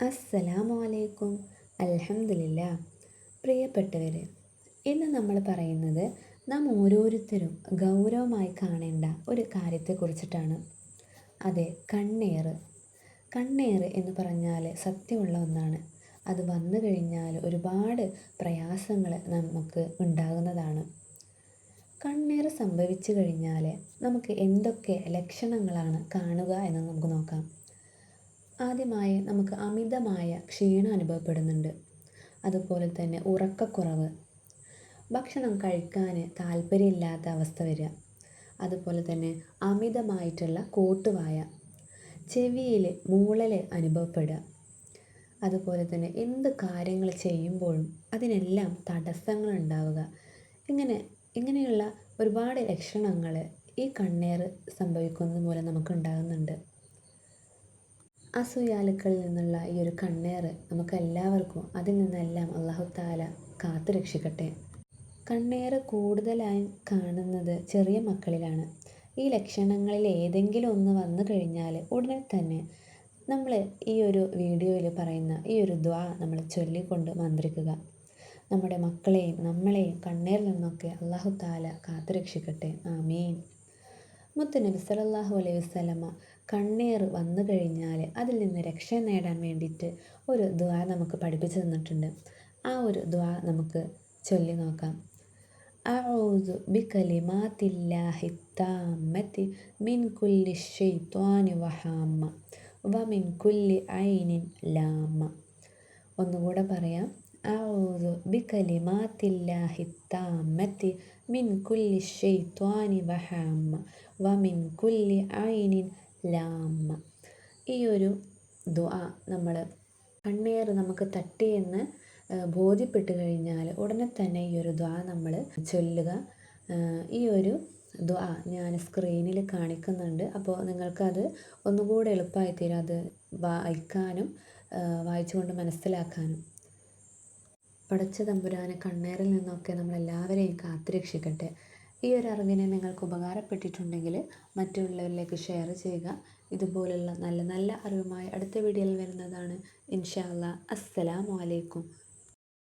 അസ്സലാമു അലൈക്കും പ്രിയപ്പെട്ടവർ പ്രിയപ്പെട്ടവരെ ഇന്ന് നമ്മൾ പറയുന്നത് നാം ഓരോരുത്തരും ഗൗരവമായി കാണേണ്ട ഒരു കാര്യത്തെക്കുറിച്ചിട്ടാണ്. അതെ കണ്ണേറ്. കണ്ണേറ് എന്ന് പറഞ്ഞാൽ സത്യമുള്ള ഒന്നാണ്. അത് വന്നു കഴിഞ്ഞാൽ ഒരുപാട് പ്രയാസങ്ങൾ നമുക്ക് ഉണ്ടാകുന്നതാണ്. കണ്ണേറ് സംഭവിച്ചു കഴിഞ്ഞാൽ നമുക്ക് എന്തൊക്കെ ലക്ഷണങ്ങളാണ് കാണുക എന്ന് നമുക്ക് നോക്കാം. ആദ്യമായി നമുക്ക് അമിതമായ ക്ഷീണം അനുഭവപ്പെടുന്നുണ്ട്. അതുപോലെ തന്നെ ഉറക്കക്കുറവ്. ഭക്ഷണം കഴിക്കാൻ താല്പര്യമില്ലാത്ത അവസ്ഥ വരിക. അതുപോലെ തന്നെ അമിതമായിട്ടുള്ള കോട്ടുവായ. ചെവിയിൽ മൂളൽ അനുഭവപ്പെടുക. അതുപോലെ തന്നെ എന്ത് കാര്യങ്ങൾ ചെയ്യുമ്പോഴും അതിനെല്ലാം തടസ്സങ്ങൾ ഉണ്ടാവുക. ഇങ്ങനെ ഇങ്ങനെയുള്ള ഒരുപാട് ലക്ഷണങ്ങൾ ഈ കണ്ണേറ് സംഭവിക്കുന്നത് മൂലം നമുക്ക് ഉണ്ടാകുന്നുണ്ട്. അസൂയാലുക്കളിൽ നിന്നുള്ള ഈ ഒരു കണ്ണേറ് നമുക്കെല്ലാവർക്കും അതിൽ നിന്നെല്ലാം അള്ളാഹു താല കാത്തു രക്ഷിക്കട്ടെ. കണ്ണേറ് കൂടുതലായി കാണുന്നത് ചെറിയ മക്കളിലാണ്. ഈ ലക്ഷണങ്ങളിൽ ഏതെങ്കിലും ഒന്ന് വന്നു കഴിഞ്ഞാൽ ഉടനെ തന്നെ നമ്മൾ ഈ ഒരു വീഡിയോയിൽ പറയുന്ന ഈ ഒരു ദ്വാ നമ്മൾ ചൊല്ലിക്കൊണ്ട് മന്ത്രിക്കുക. നമ്മുടെ മക്കളെയും നമ്മളെയും കണ്ണേറിൽ നിന്നൊക്കെ അള്ളാഹു താല കാത്തു രക്ഷിക്കട്ടെ. ആമീൻ. മുത്തുനബി സലല്ലാഹു അലൈഹി വസല്ലമ കണ്ണീർ വന്നു കഴിഞ്ഞാൽ അതിൽ നിന്ന് രക്ഷ നേടാൻ വേണ്ടിയിട്ട് ഒരു ദ്വാ നമുക്ക് പഠിപ്പിച്ചു തന്നിട്ടുണ്ട്. ആ ഒരു ദ്വാ നമുക്ക് ചൊല്ലി നോക്കാം. അഊദു الله التامة മിൻ കുല്ലി الشيطان وحامة വമിൻ കുല്ലി عين لامة ഒന്നുകൂടെ പറയാം. അഊദു ബികലിമാത്തില്ലാഹി താമ്മത്തി മിൻ കുല്ലി ഷൈത്വാനി വഹാമ്മ വമിൻ കുല്ലി ഐനിൻ ലാമ്മ ഈ ഒരു ദുആ നമ്മൾ കണ്ണേർ നമുക്ക് തട്ടിയെന്ന് ബോധ്യപ്പെട്ട് കഴിഞ്ഞാൽ ഉടനെ തന്നെ ഈ ഒരു ദ്വാ നമ്മൾ ചൊല്ലുക. ഈ ഒരു ദ്വാ ഞാൻ സ്ക്രീനിൽ കാണിക്കുന്നുണ്ട്. അപ്പോൾ നിങ്ങൾക്കത് ഒന്നുകൂടെ എളുപ്പമായി തീരും അത് വായിക്കാനും വായിച്ചുകൊണ്ട് മനസ്സിലാക്കാനും. പടച്ച തമ്പുരാന് കണ്ണേറിൽ നിന്നൊക്കെ നമ്മളെല്ലാവരെയും കാത്തുരക്ഷിക്കട്ടെ. ഈ ഒരു അറിവിനെ നിങ്ങൾക്ക് ഉപകാരപ്പെട്ടിട്ടുണ്ടെങ്കിൽ മറ്റുള്ളവരിലേക്ക് ഷെയർ ചെയ്യുക. ഇതുപോലുള്ള നല്ല നല്ല അറിവുമായി അടുത്ത വീഡിയോയിൽ വരുന്നതാണ്. ഇൻഷാല്ല അസ്സലാമലൈക്കും